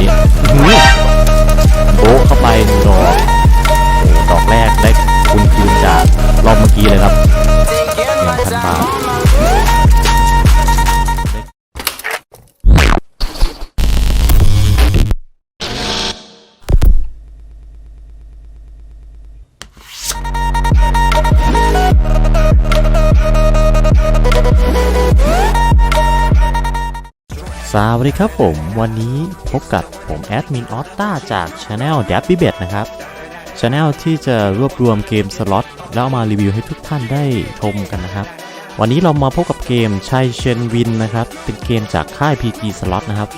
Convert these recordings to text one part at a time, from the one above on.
นี้ สวัสดีครับผม วันนี้พบกับผมแอดมินออสตาจาก Channel d a b b y b e t นะครับ Channel ที่จะรวบรวมเกมสล็อตแล้วเอามารีวิวให้ทุกท่านได้ชมกันนะครับ วันนี้เรามาพบกับเกมชัยเชนวินนะครับ เป็นเกมจากค่าย PG Slot นะครับ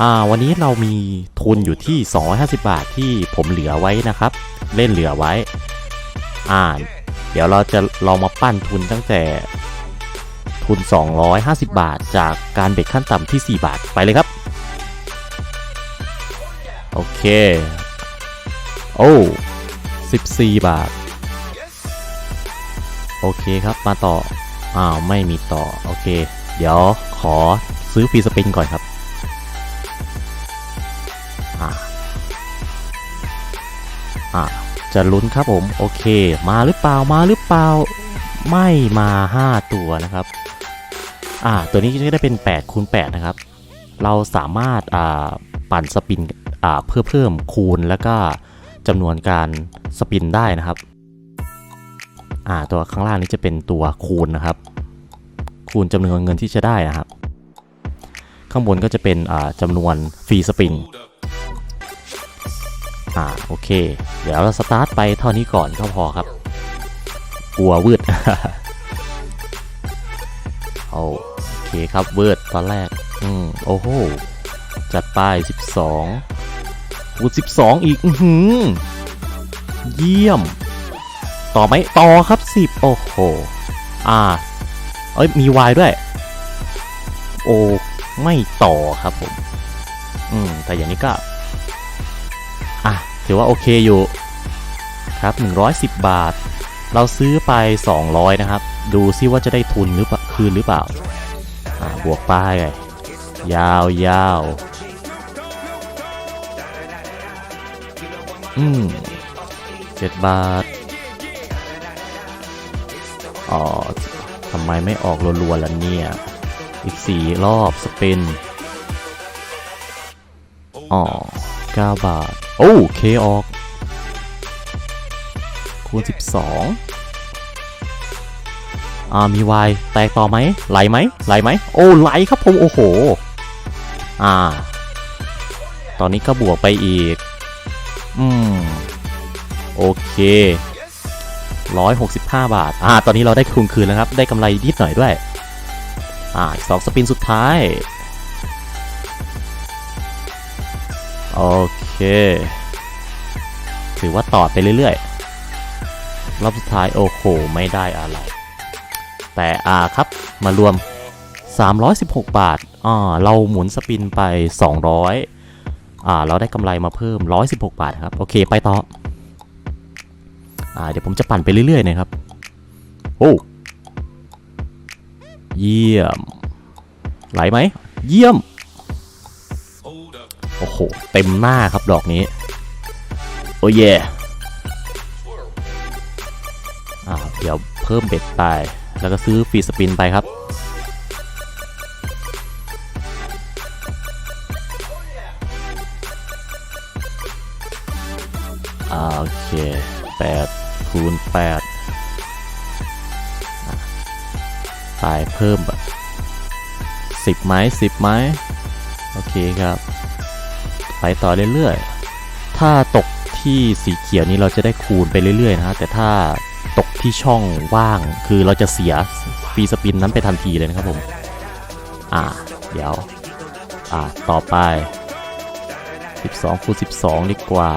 อ่าวันนี้เรามีทุนอยู่ที่ 250 บาทที่ผมเหลือไว้นะครับ เล่นเหลือไว้อ่าเดี๋ยวเราจะลองมาปั้นทุนตั้งแต่ ทุน 250 บาท จากการเบ็ดขั้นต่ำที่ 4 บาทไปเลยครับ โอเค โอ้14 บาท โอเคครับมาต่อ อ้าว ไม่มีต่อ โอเค เดี๋ยวขอซื้อฟรีสปินก่อนครับอ่าอ่าจะลุ้นครับผม โอเค มาหรือเปล่ามาหรือเปล่าไม่มา 5 ตัวนะครับ อ่าตัวนี้ก็ได้เป็น8คูณ8นะครับ เราสามารถอ่าปั่นสปินอ่าเพื่อเพิ่มคูณแล้วก็จำนวนการสปินได้นะครับอ่าตัวข้างล่างนี้จะเป็นตัวคูณนะครับ คูณจำนวนเงินที่จะได้นะครับ ข้างบนก็จะเป็นอ่าจำนวนฟรีสปินอ่าโอเค เดี๋ยวเราสตาร์ทไปเท่านี้ก่อนก็พอครับกลัววืด โอเคครับเวิร์ดตอนแรก อืมโอ้โห จัดไป12คูณ12 อีก อือหือเยี่ยม ต่อไหมต่อครับ 10 โอ้โห อ่า เอ้ย มี Y ด้วย โอ้ ไม่ต่อครับผม อืม แต่อย่างนี้ก็ อะ ถือว่าโอเคอยู่ ครับ 110 บาท เราซื้อไป 200 นะครับ ดูซิว่าจะได้ทุนหรือเปล่าคืนหรือเปล่าบวกไปยาวยาวอืมเจ็ดบาท อ๋อทำไมไม่ออกรัวๆล่ะเนี่ย อีกสี่รอบสเปนอ๋อเก้าบาท โอ้เคออก คูณ 12 อ่า มีวายแตกต่อไหม ไหลไหม ไหลไหม โอ้ ไหลครับผม โอ้โห อ่า ตอนนี้ก็บวกไปอีก อืม โอเค 165 บาท อ่า ตอนนี้เราได้คืนคืนแล้วครับ ได้กำไรนิดหน่อยด้วย อ่าสองสปินสุดท้าย โอเค ถือว่าต่อไปเรื่อยๆ รอบสุดท้ายโอ้โหไม่ได้อะไร แต่อาครับมารวม 316 บาทอ่าเราหมุนสปินไป 200อ่าเราได้กำไรมาเพิ่ม 116 บาทครับ โอเคไปต่ออ่าเดี๋ยวผมจะปั่นไปเรื่อยๆนะครับ โอ้เยี่ยม ไหลไหม เยี่ยม โอ้โห เต็มหน้าครับดอกนี้ โอ้เย่ อ่าเดี๋ยวเพิ่มเบ็ดไป แล้วก็ซื้อฟรีสปินไปครับ อ่าโอเค8คูณ8อะตายเพิ่มแบบสิบไม้สิบไม้ โอเคครับ ไปต่อเรื่อยๆ ถ้าตกที่สีเขียวนี้เราจะได้คูณไปเรื่อยๆนะฮะแต่ถ้า ตกที่ช่องว่าง คือเราจะเสียฟรีสปินนั้นไปทันทีเลยนะครับผม อ่า เดี๋ยว อ่า ต่อไป 12คูณ12 ดีกว่า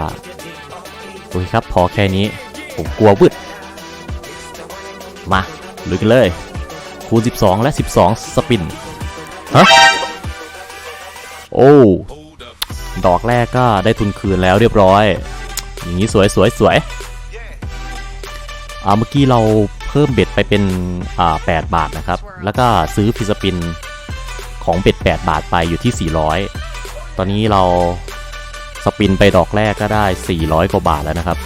โอเคครับ พอแค่นี้ ผมกลัววืดมาลุยกันเลย คูณ 12 และ 12 สปิน ฮะ โอ้ ดอกแรกก็ได้ทุนคืนแล้วเรียบร้อย อย่างนี้สวยสวยสวยอ่า เมื่อกี้เราเพิ่มเบ็ดไปเป็นอ่า8บาทนะครับ แล้วก็ซื้อฟิสปินของเบ็ด 8 บาทไปอยู่ที่ 400 ตอนนี้เราสปินไปดอกแรกก็ได้ 400 กว่าบาทแล้วนะครับ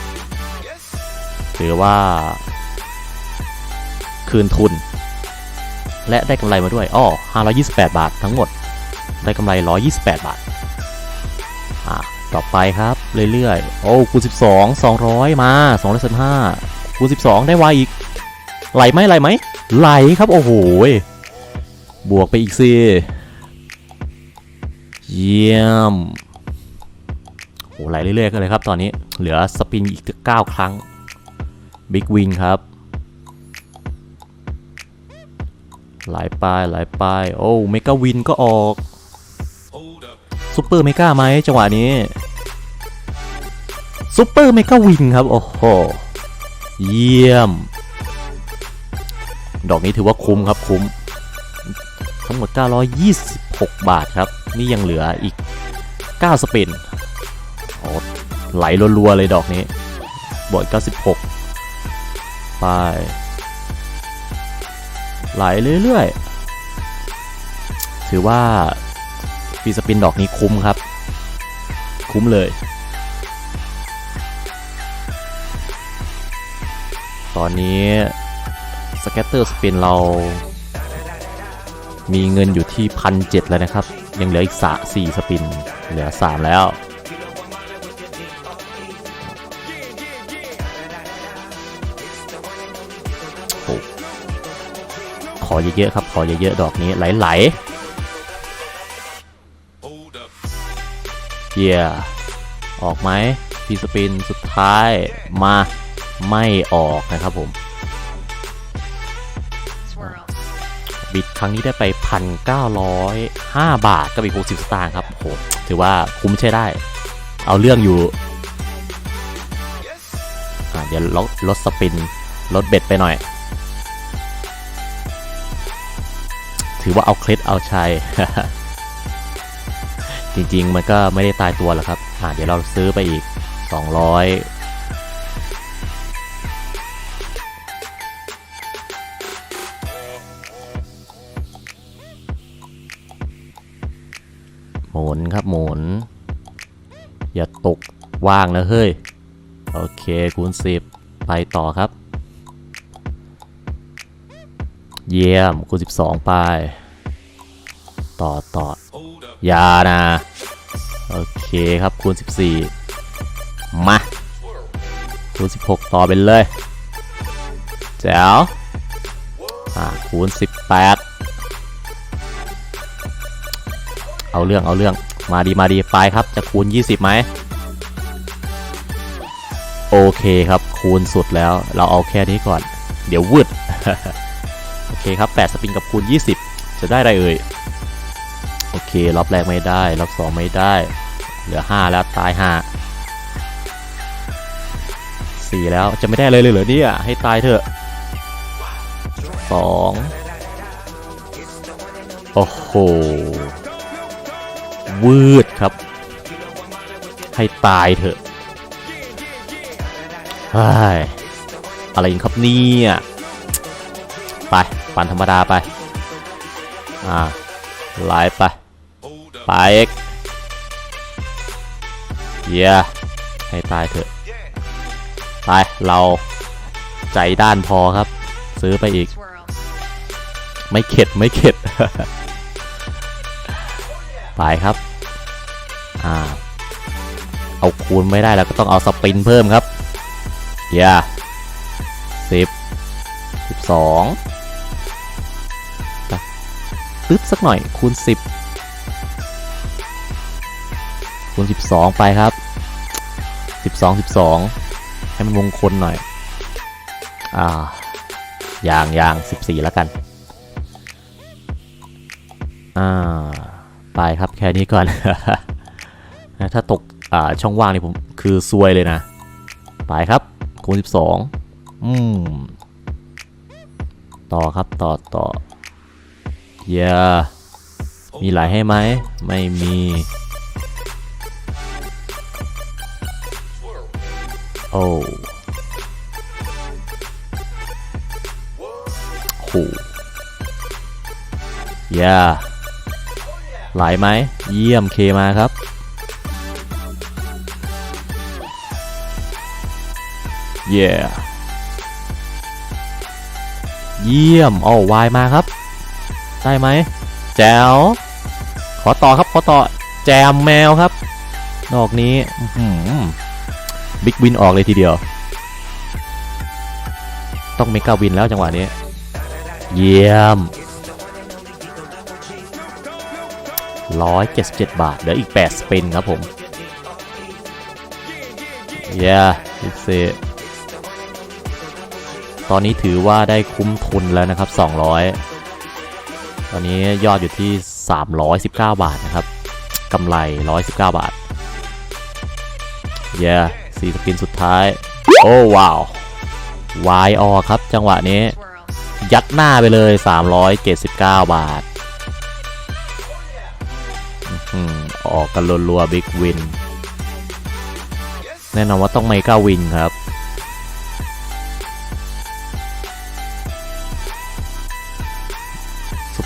ถือว่า คืนทุน และได้กำไรมาด้วยอ้อ528 บาททั้งหมด ได้กำไร 128 บาท อะต่อไปครับ เรื่อยๆ โอ้คูณ12 200 มา 215 คูณ12 ได้ไวอีก ไหลไหมไหลไหมไหลครับโอ้โหบวกไปอีกสิเยี่ยมโอ้ไหลเรื่อยๆกันเลยครับตอนนี้เหลือสปินอีก 9 ครั้งบิ๊กวิงครับไหลไปไหลไปโอ้เมกาวินก็ออกซูเปอร์เมกาไหมจังหวะนี้ซูเปอร์เมกาวินครับ โอ้โห เยี่ยม ดอกนี้ถือว่าคุ้มครับคุ้ม ทั้งหมด 926 บาทครับ นี่ยังเหลืออีก 9 สปินโอ้ไหลรัวๆเลยดอกนี้บวก96 ไป ไหลเรื่อยๆ ถือว่าฟีสปินดอกนี้คุ้มครับ คุ้มเลย ตอนนี้สแกตเตอร์สปินเรา มีเงินอยู่ที่พันเแล้วนะครับ ยังเหลืออีกสะสี่สปิน เหลือ 3 แล้วอขอเยอะๆครับ ขอเยอะๆดอกนี้ไหลๆเยี่ยออกไหมพีสปินสุดท้ายมา ไม่ออกนะครับผม บิดครั้งนี้ได้ไป 1,905 บาทกับอีก 60 สตางค์ครับโหถือว่าคุ้มใช้ได้ เอาเรื่องอยู่อะเดี๋ยวลดลดสปินลดเบ็ดไปหน่อย ถือว่าเอาเคล็ดเอาชัยจริง ๆ มันก็ไม่ได้ตายตัวหรอกครับ อะเดี๋ยวเราซื้อไปอีก 200 หมุนครับหมุน อย่าตกว่างนะเฮ้ย โอเคคูณ10 ไปต่อครับ เยี่ยมคูณ12 ไป ต่อต่ออยานะ โอเคครับคูณ 14 มาคูณ 16 ต่อไปเลยแจ๋วอ่าคูณ 18 เอาเรื่องเอาเรื่องมาดีมาดีไปครับจะคูณ 20ไหมโอเคครับคูณสุดแล้วเราเอาแค่นี้ก่อน เดี๋ยววืดโอเคครับ 8 สปริงกับคูณ 20 จะได้อะไรเอ่ยโอเครอบแรกไม่ได้รอบ2ไม่ได้ เหลือ 5 แล้วตาย 5 4 แล้วจะไม่ได้เลยเลยเหรอเนี่ยให้ตายเถอะ 2 โอ้โห วืดครับ ให้ตายเถอะเฮ้อะไรอีกครับเนี่ยไปปันธรรมดาไป อ่าไล่ไป ไปเอ็กเยียให้ตายเถอะ ไป เราใจด้านพอครับ ซื้อไปอีก ไม่เข็ด ไม่เข็ด ไปครับ อ่า เอาคูณไม่ได้แล้วก็ต้องเอาสปินเพิ่มครับเย่าสิบสิบสองตึ๊ดสักหน่อยคูณสิบคูณสิบสองไปครับสิบสองสิบสองให้มันมงคลหน่อย อ่าอย่างอย่างสิบสี่แล้วกัน อ่า ไปครับแค่นี้ก่อน นะถ้าตกอ่าช่องว่างนี่ผมคือซวยเลยนะ ไปครับคูณ12 อืม ต่อครับต่อต่อเยามีหลายให้ไหม ไม่มี โอ้โห yeah ไหลไหม เยี่ยมเคมาครับ เย่เยี่ยมโอ้วายมาครับ ได้ไหมแจ๋วขอต่อครับขอต่อแจมแมวครับดอกนี้บิ๊กวินออกเลยทีเดียว ต้องเมกาวินแล้วจังหวะนี้ เยี่ยม 177 บาท เหลืออีก 8 สปินครับผมเย้อีกเซ ตอนนี้ถือว่าได้คุ้มทุนแล้วนะครับ 200 ตอนนี้ยอดอยู่ที่ 319 บาทนะครับกำไร 119 บาท เย้สี่สปินสุดท้าย โอ้ว้าววายออครับ จังหวะนี้ ยัดหน้าไปเลย 379 บาทออหือออกกันรัวๆบิ๊กวิน แน่นอนว่าต้องไมก้าวินครับ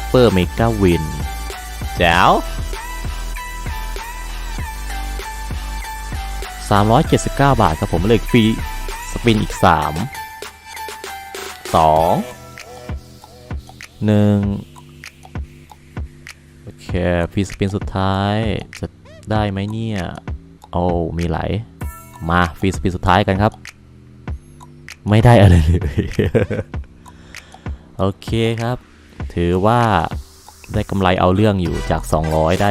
เปอร์เมกาวินแจ๋ว379 บาทครับผมเลยฟรีสปินอีก 3 2 1 โอเคฟรีสปินสุดท้ายจะได้ไหมเนี่ย โอ้มีไหล มาฟรีสปินสุดท้ายกันครับ ไม่ได้อะไรเลย โอเคครับ ถือว่าได้กำไรเอาเรื่องอยู่จาก 200 ได้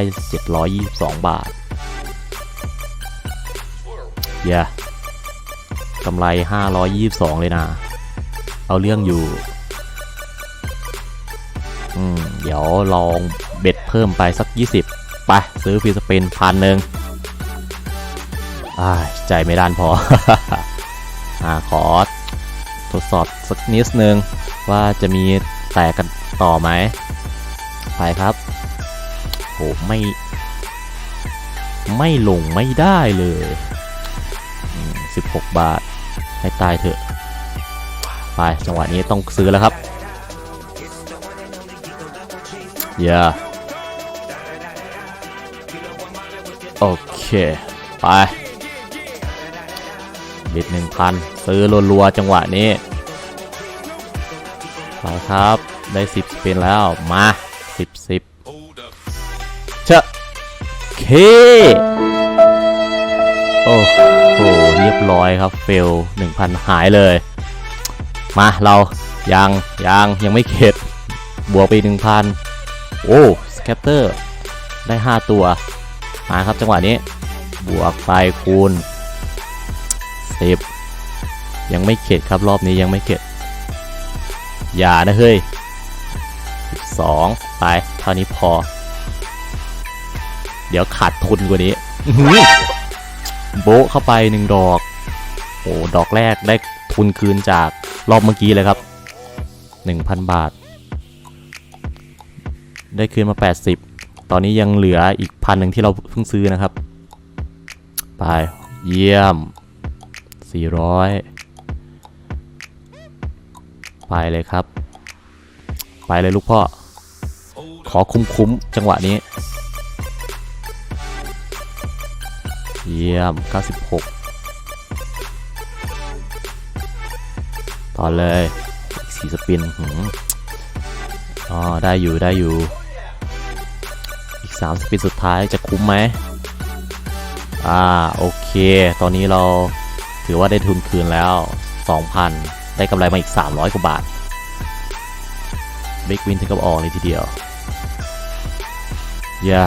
722 บาทเย้กำไร 522 เลยนะ เอาเรื่องอยู่ อืม เดี๋ยวลองเบ็ดเพิ่มไปสัก 20 ไป ซื้อฟีสเปนพันหนึ่งอ่าใจไม่ด้านพอ อ่า ขอทดสอบสักนิดนึง ว่าจะมีแตกกัน ต่อไหมไปครับโหไม่ ไม่ลงไม่ได้เลย 16 บาท ให้ตายเถอะ ไป จังหวะนี้ต้องซื้อแล้วครับเย่โอเค ไปบิดหนึ่งพันซื้อรัวๆจังหวะนี้ ไปครับ ได้ 10 สปินแล้ว มา 10 10เชะเค โอ้โห เรียบร้อยครับ เฟล 1,000 หายเลย มา เรา ยัง ยัง ยังไม่เข็ด บวกไปอีก1,000 โอ้ สแคปเตอร์ ได้ 5 ตัว มาครับจังหวะนี้ บวกไปคูณ 10 ยังไม่เข็ดครับรอบนี้ยังไม่เข็ดอย่านะเฮ้ย 2 ไป เท่านี้พอ เดี๋ยวขาดทุนกว่านี้โบเข้าไปหนึ่งดอก โอ้ดอกแรกได้ทุนคืนจากรอบเมื่อกี้เลยครับ 1,000 บาท ได้คืนมา 80 ตอนนี้ยังเหลืออีกพันหนึ่งที่เราเพิ่งซื้อนะครับ ไป เยี่ยม 400 ไปเลยครับ ไปเลยลูกพ่อ ขอคุ้มๆจังหวะนี้ เยี่ยม 96 ต่อเลยอีกสี่สปินอ๋อ ได้อยู่ได้อยู่ อีก 3 สปินสุดท้ายจะคุ้มไหมอ่า โอเค ตอนนี้เราถือว่าได้ทุนคืนแล้ว 2,000 ได้กำไรมาอีก 300 กว่าบาท บิ๊กวินถึงกับออกเลยทีเดียว เย่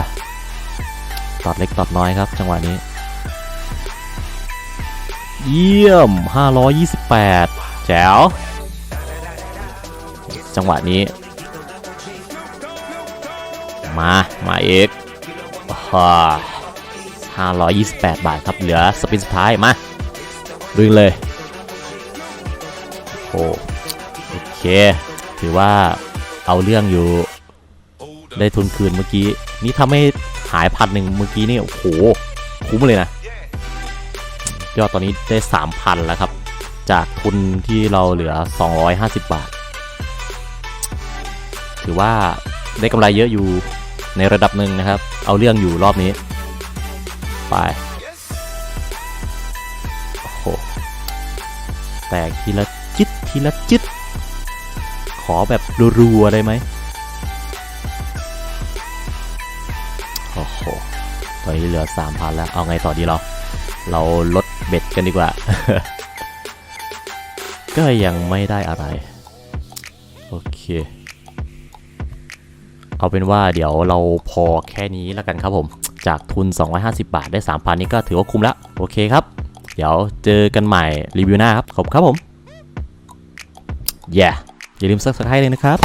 ตอดเล็กตอดน้อยครับ จังหวะนี้ เยี่ยม 528 แจ๋ว จังหวะนี้ มา มาเอกฮ่า528บาทครับ เหลือสปินสุดท้าย มาดึงเลยโอ้โอเค ถือว่าเอาเรื่องอยู่ได้ทุนคืนเมื่อกี้ นี่ทำให้หายพันหนึ่งเมื่อกี้นี่โอ้โหคุ้มเลยนะยอดตอนนี้ได้ 3,000 แล้วครับ จากทุนที่เราเหลือ 250 บาท ถือว่าได้กำไรเยอะอยู่ในระดับหนึ่งนะครับ เอาเรื่องอยู่รอบนี้ ไปโอ้โหแตกทีละจิตทีละจิต ขอแบบรัวๆได้ไหม ตอนนี้เหลือ3,000แล้ว เอาไงต่อดีเรา เราลดเบ็ดกันดีกว่า ก็ยังไม่ได้อะไร โอเค เอาเป็นว่าเดี๋ยวเราพอแค่นี้แล้วกันครับผม จากทุน 250 บาทได้ 3,000 นี่ก็ถือว่าคุ้มแล้ว โอเคครับ เดี๋ยวเจอกันใหม่รีวิวหน้าครับ ขอบคุณครับผม yeah อย่าลืม subscribe เลยนะครับ